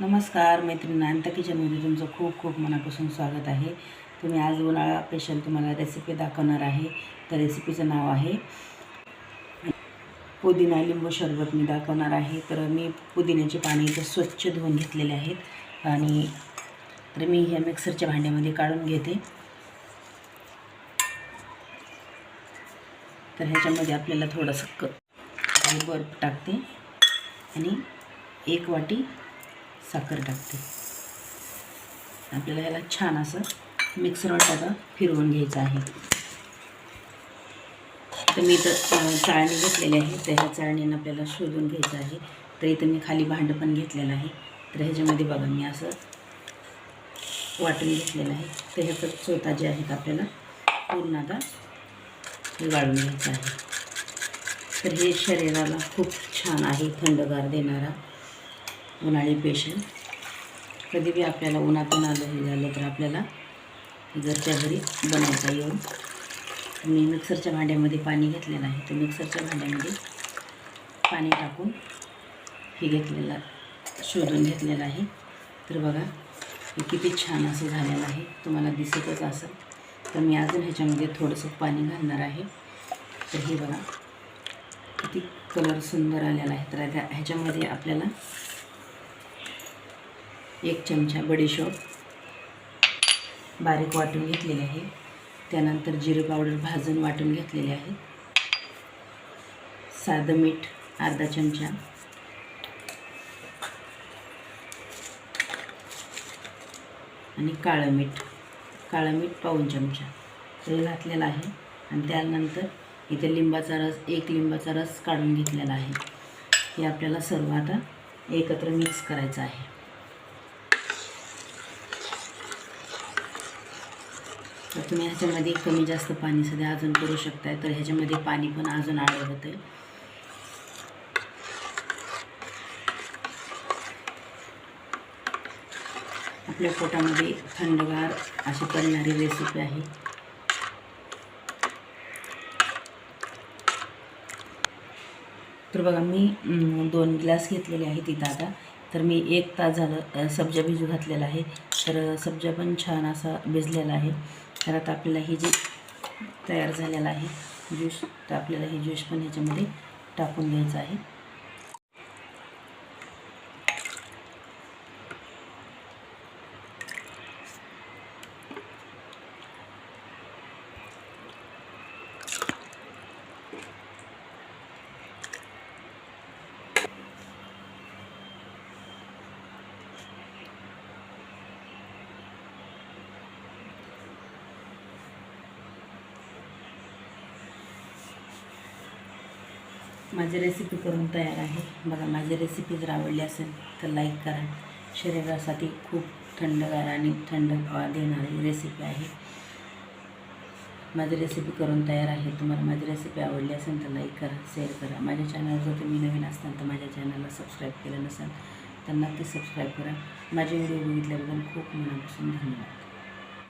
नमस्कार मैत्रिणी अनिता किचनमध्ये तुमचं खूप खूप मनापासून स्वागत आहे. तुम्ही आज उन्हाळा स्पेशल तुम्हाला रेसिपी दाखवणार आहे. त्या रेसिपीचं नाव आहे पुदिना लिंबू शरबत मी दाखवणार आहे. तर मी पुदिन्याचे पाणी इथं स्वच्छ धुवून घेतलेले आहेत. आणि तर मी ह्या मिक्सरच्या भांड्यामध्ये काढून घेते. तर ह्याच्यामध्ये आपल्याला थोडंसं क बर्फ टाकते. आणि एक वाटी साखर टाकते. आपल्याला ह्याला छान असं मिक्सरवर टाका फिरवून घ्यायचं आहे. तर मी इथं चाळणी घेतलेली आहे. तर ह्या चाळणीनं आपल्याला शोधून घ्यायचं आहे. तर इथं मी खाली भांडं पण घेतलेलं आहे. तर ह्याच्यामध्ये बघा मी असं वाटून घेतलेलं आहे. तर ह्याचं चोथा जे आहेत आपल्याला पूर्ण आता हे गाळून घ्यायचं आहे. तर हे शरीराला खूप छान आहे थंडगार देणारा उन्हाळी पेशंट कधी बी आपल्याला उन्हातून आलं हे झालं तर आपल्याला घरच्या घरी बनवता येऊन. मी मिक्सरच्या भांड्यामध्ये पाणी घेतलेलं आहे. तर मिक्सरच्या भांड्यामध्ये पाणी टाकून हे घेतलेलं शोधून घेतलेलं आहे. तर बघा हे किती छान असं झालेलं आहे. तुम्हाला दिसतच असेल. तर मी अजून ह्याच्यामध्ये थोडंसं पाणी घालणार आहे. तर हे बघा किती कलर सुंदर आलेला आहे. तर ह्याच्यामध्ये आपल्याला एक चमचा बडीशोप बारीक वाटून घेतलेले आहे. त्यानंतर जिरे पावडर भाजून वाटून घेतलेले आहे. साधं मीठ अर्धा चमचा. आणि काळं मीठ. काळं मीठ पाऊन चमचा. हे घातलेलं आहे. आणि त्यानंतर इथे लिंबाचा रस एक लिंबाचा रस काढून घेतलेला आहे. हे आपल्याला सर्व आता एकत्र मिक्स करायचं आहे. तर तुम्ही ह्याच्यामध्ये कमी जास्त पाणी सध्या अजून करू शकताय. तर ह्याच्यामध्ये पाणी पण अजून आलं होतं आपल्या पोटामध्ये थंडगार अशी करणारी रेसिपी आहे. तर बघा मी दोन ग्लास घेतलेले आहेत इथं आता. तर मी एक तास झालं सब्जा भिजू घातलेला आहे. तर सब्जा पण छान असा भिजलेला आहे. तर आता आपल्याला हे जे तयार झालेलं आहे ज्यूस तर आपल्याला हे ज्यूस पण ह्याच्यामध्ये टाकून घ्यायचं आहे. माझी रेसिपी करून तयार आहे. बघा माझी रेसिपी जर आवडली असेल तर लाईक करा. शरीरासाठी खूप थंडगार आणि थंड देणारी रेसिपी आहे. माझी रेसिपी करून तयार आहे. तुम्हाला माझी रेसिपी आवडली असेल तर लाईक करा शेअर करा. माझ्या चॅनल जर तुम्ही नवीन असताल तर माझ्या चॅनलला सबस्क्राईब केलं नसेल तर नक्की सबस्क्राईब करा. माझे व्हिडिओ बघितल्याबद्दल खूप मनापासून धन्यवाद.